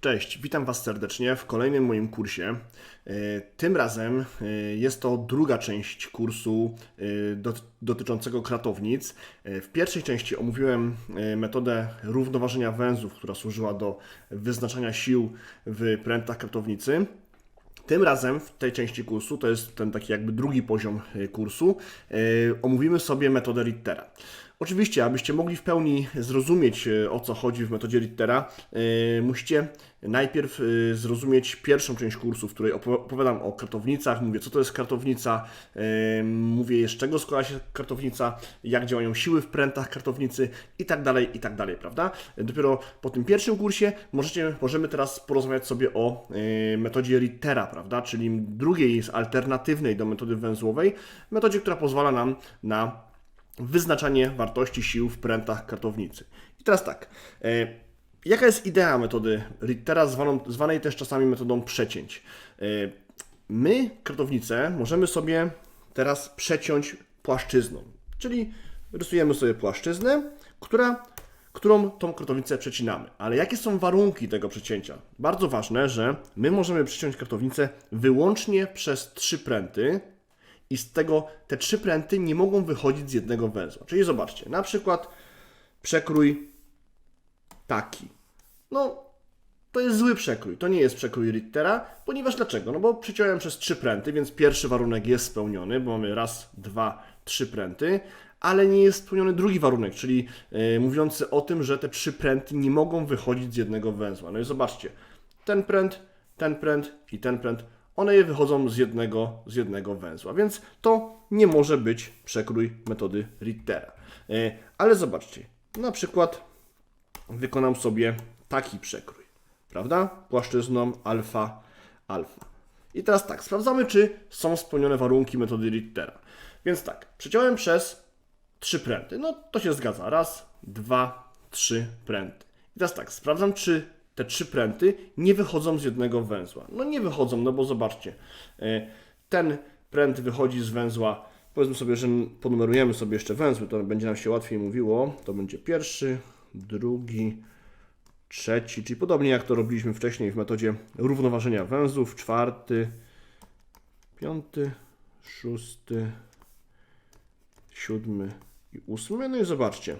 Cześć, witam Was serdecznie w kolejnym moim kursie. E, Tym razem e, jest to druga część kursu e, dot- dotyczącego kratownic. W pierwszej części omówiłem metodę równoważenia węzłów, która służyła do wyznaczania sił w prętach kratownicy. Tym razem w tej części kursu, to jest ten taki jakby drugi poziom kursu, omówimy sobie metodę Rittera. Oczywiście, abyście mogli w pełni zrozumieć e, o co chodzi w metodzie Rittera, e, musicie najpierw e, zrozumieć pierwszą część kursu, w której opo- opowiadam o kartownicach, mówię co to jest kartownica, mówię z czego składa się kartownica, jak działają siły w prętach kartownicy i tak dalej, i tak dalej, prawda? Dopiero po tym pierwszym kursie możecie, możemy teraz porozmawiać sobie o metodzie Rittera, prawda? Czyli drugiej alternatywnej do metody węzłowej, metodzie, która pozwala nam na wyznaczanie wartości sił w prętach kartownicy. I teraz tak, e, jaka jest idea metody Rittera, zwanej też czasami metodą przecięć? E, my, kartownicę, możemy sobie teraz przeciąć płaszczyzną, czyli rysujemy sobie płaszczyznę, która, którą tą kartownicę przecinamy. Ale jakie są warunki tego przecięcia? Bardzo ważne, że my możemy przeciąć kartownicę wyłącznie przez trzy pręty, i z tego te trzy pręty nie mogą wychodzić z jednego węzła. Czyli zobaczcie, na przykład przekrój taki. No, to jest zły przekrój, to nie jest przekrój Rittera, ponieważ dlaczego? No bo przeciąłem przez trzy pręty, więc pierwszy warunek jest spełniony, bo mamy raz, dwa, trzy pręty, ale nie jest spełniony drugi warunek, czyli yy, mówiący o tym, że te trzy pręty nie mogą wychodzić z jednego węzła. No i zobaczcie, ten pręt, ten pręt i ten pręt, one je wychodzą z jednego, z jednego węzła, więc to nie może być przekrój metody Rittera. Yy, ale zobaczcie, na przykład wykonam sobie taki przekrój, prawda? Płaszczyzną alfa, alfa. I teraz tak, sprawdzamy, czy są spełnione warunki metody Rittera. Więc tak, przeciąłem przez trzy pręty. No to się zgadza. Raz, dwa, trzy pręty. I teraz tak, sprawdzam, czy te trzy pręty nie wychodzą z jednego węzła. No nie wychodzą, no bo zobaczcie, e, ten pręt wychodzi z węzła, powiedzmy sobie, że ponumerujemy sobie jeszcze węzły, to będzie nam się łatwiej mówiło. To będzie pierwszy, drugi, trzeci, czyli podobnie jak to robiliśmy wcześniej w metodzie równoważenia węzłów, czwarty, piąty, szósty, siódmy i ósmy. No i zobaczcie,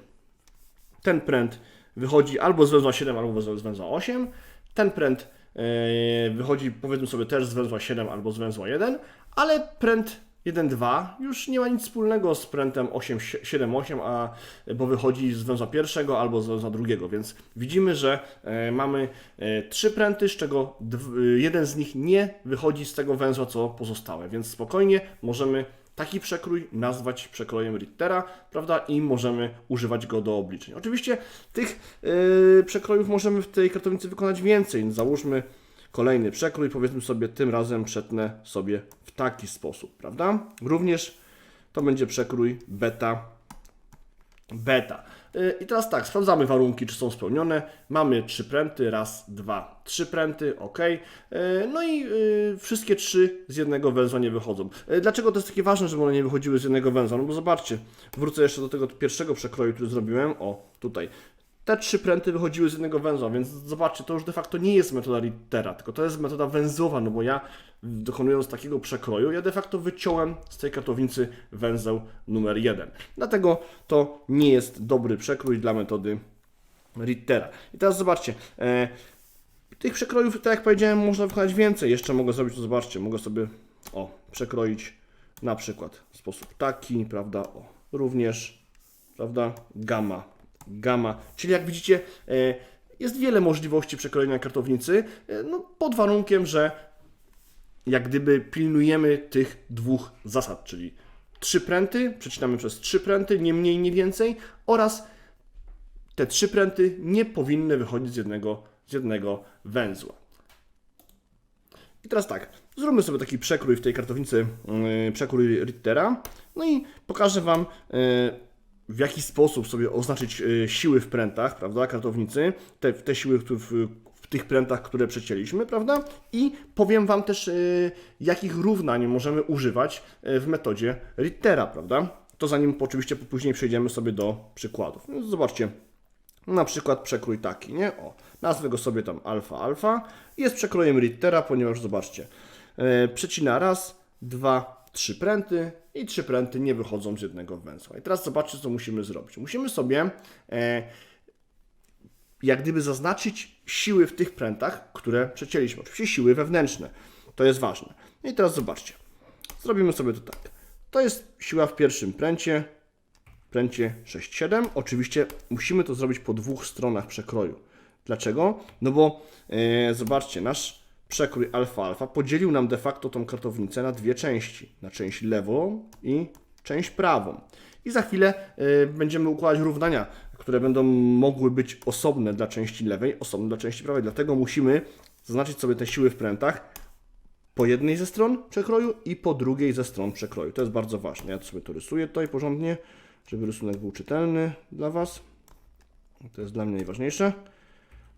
ten pręt wychodzi albo z węzła 7, albo z węzła 8. Ten pręt e, wychodzi powiedzmy sobie też z węzła 7 albo z węzła 1, ale pręt 1-2 już nie ma nic wspólnego z prętem 7-8, a bo wychodzi z węzła pierwszego albo z węzła drugiego, więc widzimy, że e, mamy e, trzy pręty, z czego jeden z nich nie wychodzi z tego węzła, co pozostałe, więc spokojnie możemy taki przekrój nazwać przekrojem Rittera, prawda? I możemy używać go do obliczeń. Oczywiście tych yy, przekrojów możemy w tej kartownicy wykonać więcej. Załóżmy kolejny przekrój, powiedzmy sobie tym razem przetnę sobie w taki sposób, prawda? Również to będzie przekrój beta beta. I teraz tak, sprawdzamy warunki, czy są spełnione. Mamy trzy pręty, raz, dwa, trzy pręty, ok. Yy, No i yy, wszystkie trzy z jednego węzła nie wychodzą. Yy, Dlaczego to jest takie ważne, żeby one nie wychodziły z jednego węzła? No bo zobaczcie, wrócę jeszcze do tego pierwszego przekroju, który zrobiłem. O, tutaj. Te trzy pręty wychodziły z jednego węzła, więc zobaczcie, to już de facto nie jest metoda Rittera, tylko to jest metoda węzłowa, no bo ja dokonując takiego przekroju, ja de facto wyciąłem z tej kartownicy węzeł numer jeden. Dlatego to nie jest dobry przekrój dla metody Rittera. I teraz zobaczcie, e, tych przekrojów, tak jak powiedziałem, można wykonać więcej. Jeszcze mogę zrobić, to zobaczcie, mogę sobie o, przekroić na przykład w sposób taki, prawda, o, również, prawda, gamma, gamma, czyli jak widzicie, e, jest wiele możliwości przekrojenia kartownicy, e, no, pod warunkiem, że jak gdyby pilnujemy tych dwóch zasad, czyli trzy pręty, przecinamy przez trzy pręty, nie mniej, nie więcej, oraz te trzy pręty nie powinny wychodzić z jednego, z jednego węzła. I teraz tak, zróbmy sobie taki przekrój w tej kartownicy, yy, przekrój Rittera, no i pokażę Wam, yy, w jaki sposób sobie oznaczyć yy, siły w prętach, prawda, kartownicy, te, te siły w, w tych prętach, które przecięliśmy, prawda, i powiem Wam też, yy, jakich równań możemy używać yy, w metodzie Rittera, prawda. To zanim oczywiście później przejdziemy sobie do przykładów. No, zobaczcie, Na przykład przekrój taki, nie? O, nazwę go sobie tam alfa, alfa. Jest przekrojem Rittera, ponieważ zobaczcie, e, przecina raz, dwa, trzy pręty i trzy pręty nie wychodzą z jednego węzła. I teraz zobaczcie, co musimy zrobić. Musimy sobie e, jak gdyby zaznaczyć siły w tych prętach, które przecięliśmy. Oczywiście siły wewnętrzne. To jest ważne. I teraz zobaczcie. Zrobimy sobie to tak. To jest siła w pierwszym pręcie, pręcie 6-7. Oczywiście musimy to zrobić po dwóch stronach przekroju. Dlaczego? No bo e, zobaczcie, nasz przekrój alfa-alfa podzielił nam de facto tą kartownicę na dwie części. Na część lewą i część prawą. I za chwilę e, będziemy układać równania, które będą mogły być osobne dla części lewej, osobne dla części prawej. Dlatego musimy zaznaczyć sobie te siły w prętach po jednej ze stron przekroju i po drugiej ze stron przekroju. To jest bardzo ważne. Ja sobie to rysuję tutaj porządnie, żeby rysunek był czytelny dla Was. To jest dla mnie najważniejsze.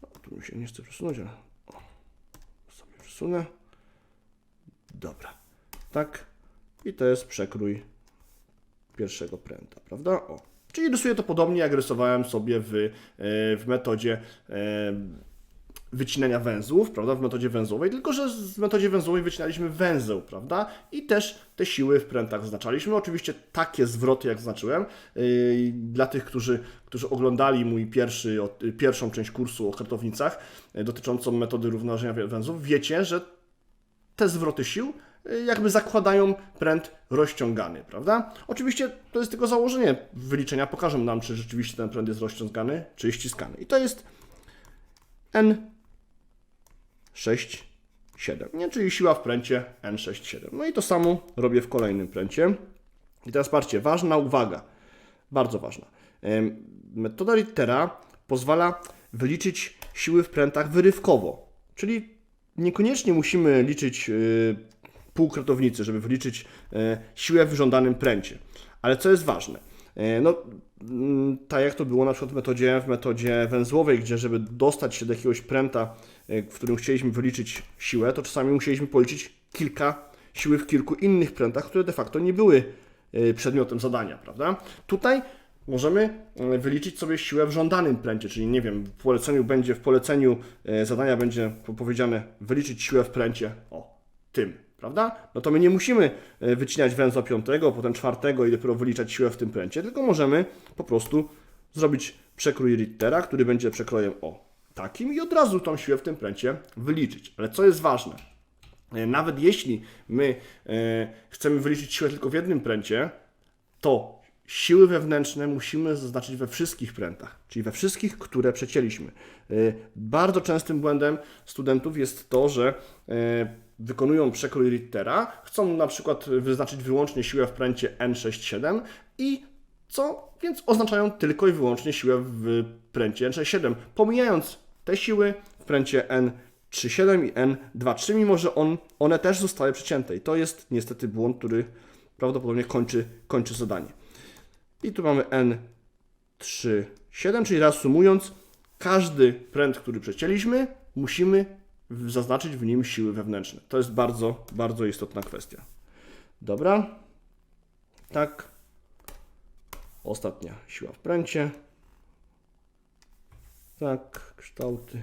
O, tu mi się nie chce przesunąć, ale o, sobie przesunę. Dobra. Tak. I to jest przekrój pierwszego pręta, prawda? O. Czyli rysuję to podobnie, jak rysowałem sobie w, e, w metodzie e, wycinania węzłów, prawda, w metodzie węzłowej, tylko że w metodzie węzłowej wycinaliśmy węzeł, prawda, i też te siły w prętach zaznaczaliśmy. Oczywiście takie zwroty, jak zaznaczyłem, yy, dla tych, którzy, którzy oglądali mój pierwszy, pierwszą część kursu o kartownicach dotyczącą metody równoważenia węzłów, wiecie, że te zwroty sił jakby zakładają pręt rozciągany, prawda? Oczywiście to jest tylko założenie wyliczenia, pokażą nam, czy rzeczywiście ten pręt jest rozciągany, czy ściskany. I to jest N 6, 7, nie? czyli siła w pręcie N6, 7. No i to samo robię w kolejnym pręcie. I teraz patrzcie, ważna uwaga, bardzo ważna. Metoda Rittera pozwala wyliczyć siły w prętach wyrywkowo, czyli niekoniecznie musimy liczyć y, pół kratownicy, żeby wyliczyć e, siłę w żądanym pręcie. Ale co jest ważne? E, No, mm, tak jak to było na przykład w metodzie, w metodzie węzłowej, gdzie żeby dostać się do jakiegoś pręta, e, w którym chcieliśmy wyliczyć siłę, to czasami musieliśmy policzyć kilka siły w kilku innych prętach, które de facto nie były przedmiotem zadania, prawda? Tutaj możemy wyliczyć sobie siłę w żądanym pręcie, czyli nie wiem, w poleceniu będzie, w poleceniu zadania będzie po- powiedziane wyliczyć siłę w pręcie o tym, prawda? No to my nie musimy e, wycinać węzła piątego, potem czwartego i dopiero wyliczać siłę w tym pręcie, tylko możemy po prostu zrobić przekrój Rittera, który będzie przekrojem o takim i od razu tą siłę w tym pręcie wyliczyć. Ale co jest ważne? E, Nawet jeśli my e, chcemy wyliczyć siłę tylko w jednym pręcie, to siły wewnętrzne musimy zaznaczyć we wszystkich prętach, czyli we wszystkich, które przecięliśmy. Bardzo częstym błędem studentów jest to, że wykonują przekrój Rittera, chcą na przykład wyznaczyć wyłącznie siłę w pręcie N67 i co? Więc oznaczają tylko i wyłącznie siłę w pręcie N67, pomijając te siły w pręcie N37 i N23, mimo że on, one też zostały przecięte. I to jest niestety błąd, który prawdopodobnie kończy, kończy zadanie. I tu mamy N3, 7, czyli reasumując, każdy pręt, który przecięliśmy, musimy zaznaczyć w nim siły wewnętrzne. To jest bardzo, bardzo istotna kwestia. Dobra. Tak. Ostatnia siła w pręcie. Tak, kształty.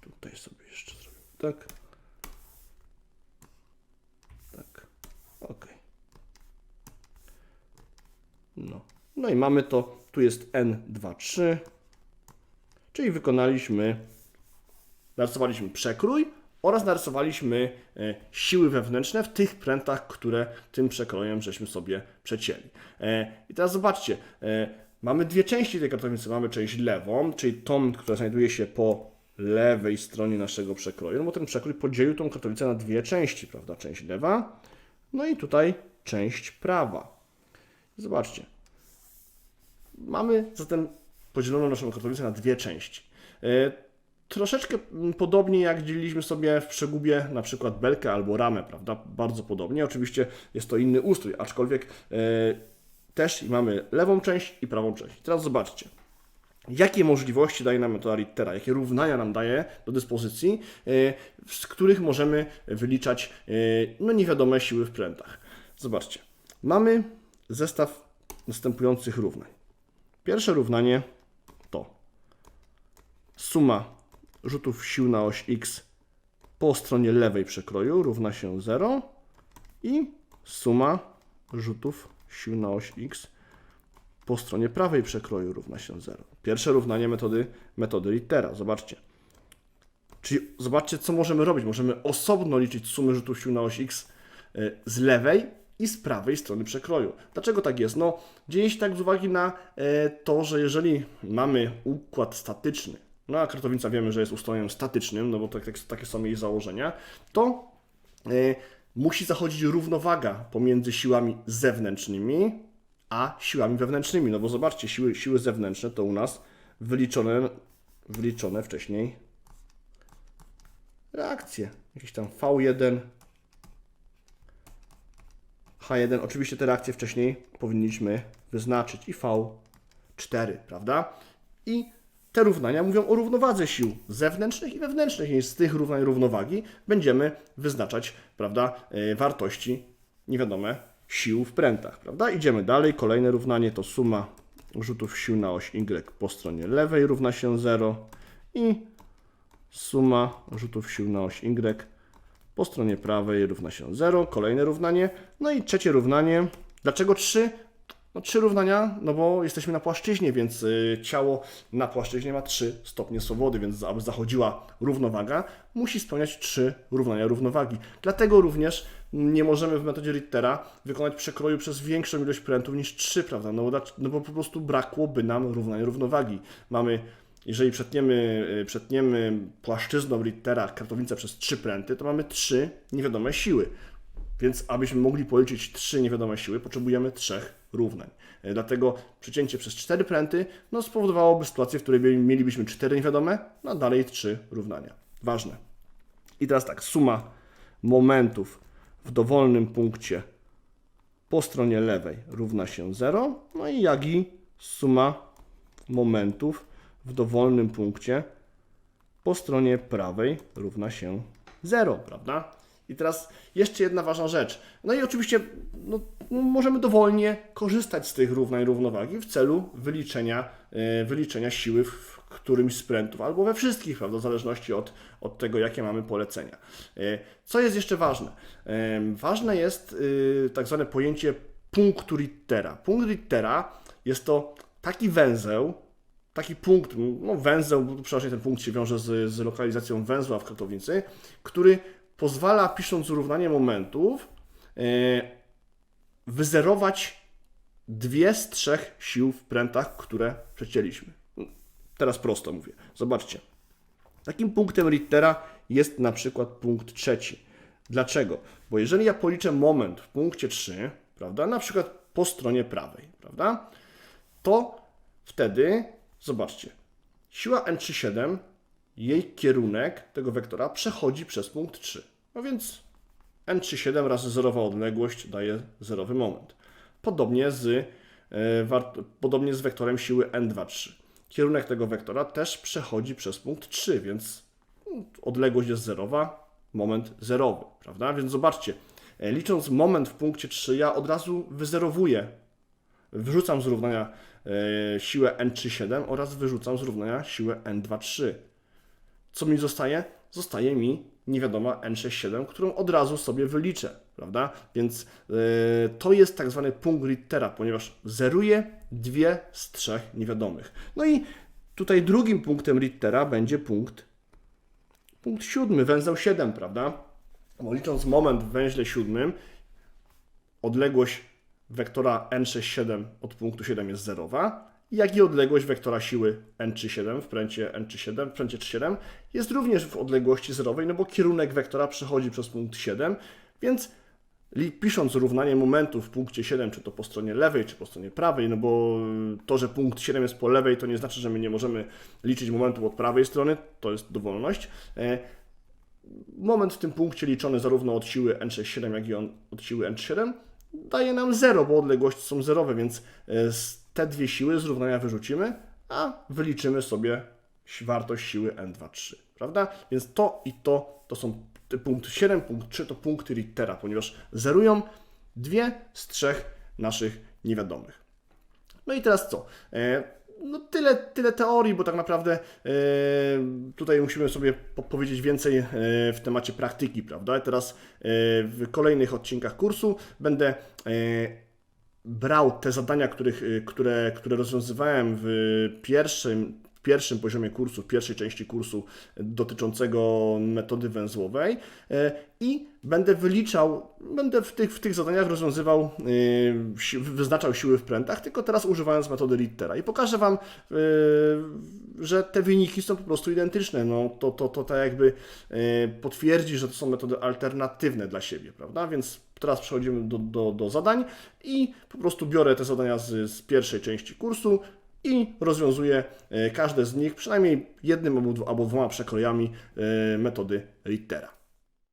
Tutaj sobie jeszcze zrobię. Tak. Tak. Ok. No. no i mamy to. Tu jest N23. Czyli wykonaliśmy, narysowaliśmy przekrój oraz narysowaliśmy e, siły wewnętrzne w tych prętach, które tym przekrojem żeśmy sobie przecięli. E, I teraz zobaczcie, e, mamy dwie części tej kartownicy. Mamy część lewą, czyli tą, która znajduje się po lewej stronie naszego przekroju, no bo ten przekrój podzielił tą kartownicę na dwie części, prawda? Część lewa, no i tutaj część prawa. Zobaczcie, Mamy zatem podzieloną naszą kartownicę na dwie części. Troszeczkę podobnie jak dzieliliśmy sobie w przegubie na przykład belkę albo ramę, prawda? Bardzo podobnie. Oczywiście jest to inny ustrój, aczkolwiek e, też mamy lewą część i prawą część. Teraz zobaczcie. Jakie możliwości daje nam metoda Rittera, jakie równania nam daje do dyspozycji, e, z których możemy wyliczać e, no, niewiadome siły w prętach. Zobaczcie. Mamy zestaw następujących równań. Pierwsze równanie to suma rzutów sił na oś x po stronie lewej przekroju równa się 0 i suma rzutów sił na oś x po stronie prawej przekroju równa się 0. Pierwsze równanie metody, metody Littera. Zobaczcie. Czyli zobaczcie, co możemy robić. Możemy osobno liczyć sumy rzutów sił na oś x y, z lewej i z prawej strony przekroju. Dlaczego tak jest? No, dzieje się tak z uwagi na e, to, że jeżeli mamy układ statyczny, no a krotownica wiemy, że jest ustrojem statycznym, no bo tak, tak, takie są jej założenia, to e, musi zachodzić równowaga pomiędzy siłami zewnętrznymi a siłami wewnętrznymi. No bo zobaczcie, siły, siły zewnętrzne to u nas wyliczone, wyliczone wcześniej reakcje. Jakieś tam V1, H1. Oczywiście te reakcje wcześniej powinniśmy wyznaczyć i V4, prawda? I te równania mówią o równowadze sił zewnętrznych i wewnętrznych. I z tych równań równowagi będziemy wyznaczać, prawda, yy, wartości niewiadome sił w prętach, prawda? Idziemy dalej. Kolejne równanie to suma rzutów sił na oś Y po stronie lewej równa się 0 i suma rzutów sił na oś Y po stronie prawej równa się 0. Kolejne równanie. No i trzecie równanie. Dlaczego 3? No trzy równania, no bo jesteśmy na płaszczyźnie, więc y, ciało na płaszczyźnie ma 3 stopnie swobody, więc aby zachodziła równowaga, musi spełniać trzy równania równowagi. Dlatego również nie możemy w metodzie Rittera wykonać przekroju przez większą ilość prętów niż 3, prawda? No bo, no bo po prostu brakłoby nam równania równowagi. Mamy jeżeli przetniemy, y, przetniemy płaszczyzną Rittera kartownicę przez trzy pręty, to mamy trzy niewiadome siły. Więc abyśmy mogli policzyć trzy niewiadome siły, potrzebujemy trzech równań. E, Dlatego przecięcie przez cztery pręty no, spowodowałoby sytuację, w której by- mielibyśmy cztery niewiadome, no a dalej trzy równania. Ważne. I teraz tak, suma momentów w dowolnym punkcie po stronie lewej równa się 0, no i jak i suma momentów w dowolnym punkcie po stronie prawej równa się 0, prawda? I teraz jeszcze jedna ważna rzecz. No i oczywiście no, no, możemy dowolnie korzystać z tych równań równowagi w celu wyliczenia, e, wyliczenia siły w którymś z prętów, albo we wszystkich, prawda, w zależności od, od tego, jakie mamy polecenia. E, Co jest jeszcze ważne? E, Ważne jest tak zwane pojęcie punktu Rittera. Punkt Rittera jest to taki węzeł, taki punkt, no węzeł, przeważnie ten punkt się wiąże z, z lokalizacją węzła w krotownicy, który pozwala, pisząc równanie momentów, e, wyzerować dwie z trzech sił w prętach, które przecięliśmy. Teraz prosto mówię. Zobaczcie. Takim punktem Rittera jest na przykład punkt trzeci. Dlaczego? Bo jeżeli ja policzę moment w punkcie 3, prawda, na przykład po stronie prawej, prawda, to wtedy, zobaczcie, siła N37, jej kierunek tego wektora przechodzi przez punkt 3. No więc N37 razy zerowa odległość daje zerowy moment. Podobnie z, e, podobnie z wektorem siły N23. Kierunek tego wektora też przechodzi przez punkt 3, więc odległość jest zerowa, moment zerowy, prawda? Więc zobaczcie, e, licząc moment w punkcie 3, ja od razu wyzerowuję Wyrzucam z równania e, siłę N37 oraz wyrzucam z równania siłę N23. Co mi zostaje? Zostaje mi niewiadoma N67, którą od razu sobie wyliczę, prawda? Więc e, to jest tak zwany punkt Rittera, ponieważ zeruje dwie z trzech niewiadomych. No i tutaj drugim punktem Rittera będzie punkt, punkt siódmy, węzeł 7, prawda? Bo licząc moment w węźle siódmym, odległość wektora n67 od punktu 7 jest zerowa, jak i odległość wektora siły n37 w pręcie n37, w pręcie 37 jest również w odległości zerowej, no bo kierunek wektora przechodzi przez punkt 7, więc pisząc równanie momentu w punkcie 7, czy to po stronie lewej, czy po stronie prawej, no bo to, że punkt 7 jest po lewej, to nie znaczy, że my nie możemy liczyć momentu od prawej strony, to jest dowolność. E, moment w tym punkcie liczony zarówno od siły N67, jak i od siły N7 daje nam 0, bo odległości są zerowe, więc e, te dwie siły z równania wyrzucimy, a wyliczymy sobie wartość siły N23, prawda? Więc to i to to są punkt 7, punkt 3 to punkty Rittera, ponieważ zerują dwie z trzech naszych niewiadomych. No i teraz co? No tyle, tyle teorii, bo tak naprawdę e, tutaj musimy sobie po- powiedzieć więcej e, w temacie praktyki, prawda? Teraz e, w kolejnych odcinkach kursu będę brał te zadania, których, które, które rozwiązywałem w pierwszym, w pierwszym poziomie kursu, w pierwszej części kursu dotyczącego metody węzłowej y, i będę wyliczał, będę w tych, w tych zadaniach rozwiązywał, si- wyznaczał siły w prętach, tylko teraz używając metody Rittera i pokażę Wam, y, że te wyniki są po prostu identyczne. No, to, to, to tak jakby potwierdzi, że to są metody alternatywne dla siebie, prawda? Więc teraz przechodzimy do, do, do zadań i po prostu biorę te zadania z, z pierwszej części kursu i rozwiązuję e, każde z nich przynajmniej jednym albo dwoma przekrojami e, metody Rittera.